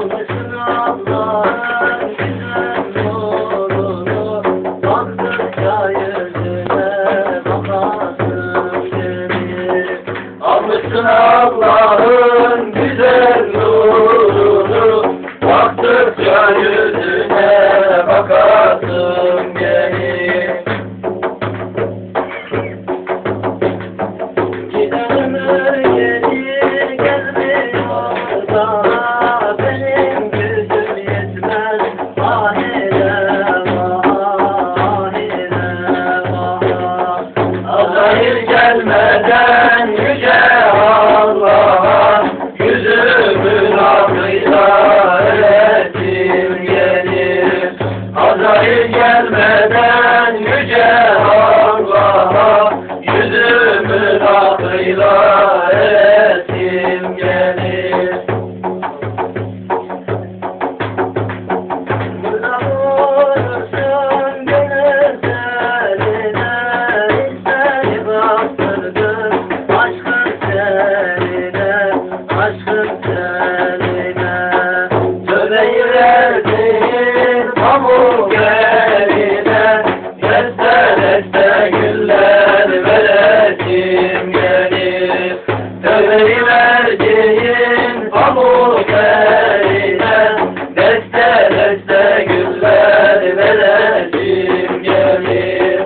Almasın Allah güzel nurunu Baktıkça yüzüne bakasın seni Almasın Allah'ım Azrail gelmeden yüce Allah'a yüzümün hakkıyla öğretim gelir. Azrail gelmeden yüce Allah'a yüzümün hakkıyla aşkın teline Söveyi verdiğin pamuk eline Deste deste güller veresim gelir Söveyi verdiğin pamuk eline Deste deste güller veresim gelir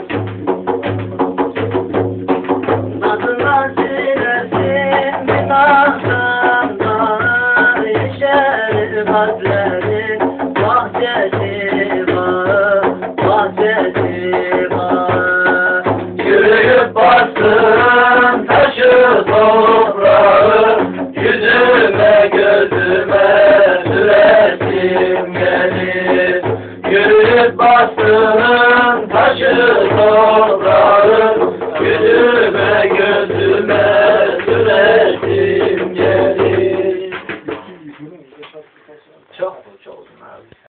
Nasıl nasıl hazretin bahçesi var, bahçesi var. Yürüyüp bastım taşı toprağı, yüzüme gözüme süresim gelir. Yürüyüp bastım taşı toprağı,